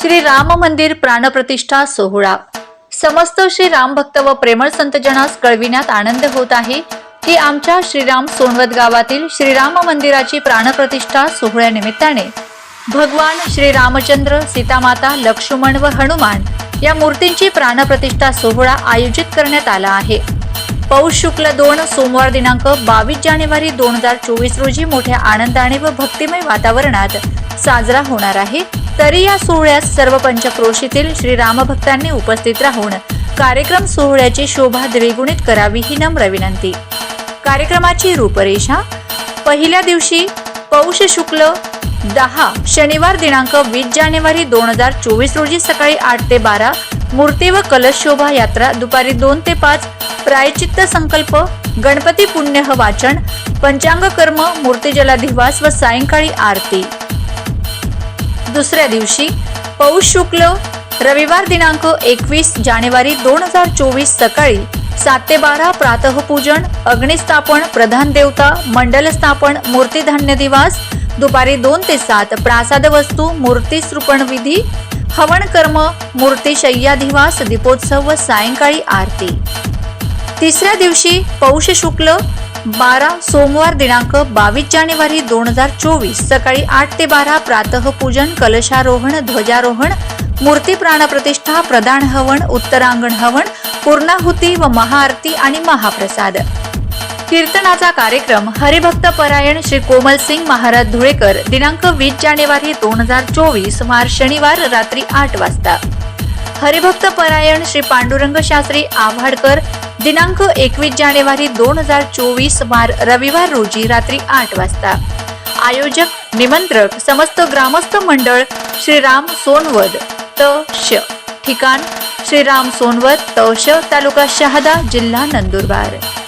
श्री राम मंदिर प्राणप्रतिष्ठा सोहळा. समस्त श्री राम भक्त व प्रेमळ संतजनास कळविण्यात आनंद होत आहे की आमच्या श्रीराम सोनवत गावातील श्रीराम मंदिराची प्राणप्रतिष्ठा सोहळ्यानिमित्ताने भगवान श्री रामचंद्र सीतामाता लक्ष्मण व हनुमान या मूर्तींची प्राणप्रतिष्ठा सोहळा आयोजित करण्यात आला आहे. पौष शुक्ल दोन सोमवार दिनांक बावीस जानेवारी दोन हजार चोवीस रोजी मोठ्या आनंदाने व भक्तिमय वातावरणात साजरा होणार आहे. तरी या सोहळ्यास सर्व पंचक्रोशीतील श्री रामभक्तांनी उपस्थित राहून कार्यक्रम सोहळ्याची शोभा द्विगुणित करावी ही नम्र विनंती. कार्यक्रमाची रूपरेषा पहिल्या दिवशी पौष शुक्ल दहा शनिवार दिनांक वीस जानेवारी दोन हजार चोवीस रोजी सकाळी आठ ते बारा मूर्ती व कलश शोभा यात्रा दुपारी दोन ते पाच प्रायचित्त संकल्प गणपती पुण्यह वाचन पंचांग कर्म मूर्ती जलाधिवास व सायंकाळी आरती. दुसऱ्या दिवशी पौष शुक्ल रविवार दिनांक एकवीस जानेवारी दोन हजार चोवीस सकाळी सात ते बारा प्रातःपूजन अग्निस्थापन प्रधान देवता मंडल स्थापन मूर्ती धान्य दिवास दुपारी दोन ते सात प्रासाद वस्तू मूर्ती सृपण विधी हवन कर्म मूर्ती शय्याधिवास दीपोत्सव व सायंकाळी आरती. तिसऱ्या दिवशी पौष शुक्ल बारा सोमवार दिनांक बावीस जानेवारी दोन हजार चोवीस सकाळी आठ ते बारा प्रातःपूजन कलशारोहण ध्वजारोहण मूर्ती प्राणप्रतिष्ठा प्रदान हवन उत्तरांगण हवन पूर्णाहुती व महाआरती आणि महाप्रसाद. कीर्तनाचा कार्यक्रम हरिभक्त परायण श्री कोमल सिंग महाराज धुळेकर दिनांक वीस जानेवारी दोन हजार चोवीस मार शनिवार रात्री आठ वाजता. हरिभक्त परायण श्री पांडुरंग शास्त्री आव्हाडकर दिनांक एकवीस जानेवारी दोन हजार चोवीस वार रविवार रोजी रात्री आठ वाजता. आयोजक निमंत्रक समस्त ग्रामस्थ मंडळ श्रीराम सोनवद त. श. ठिकाण श्रीराम सोनवत त. श. तालुका शहादा जिल्हा नंदुरबार.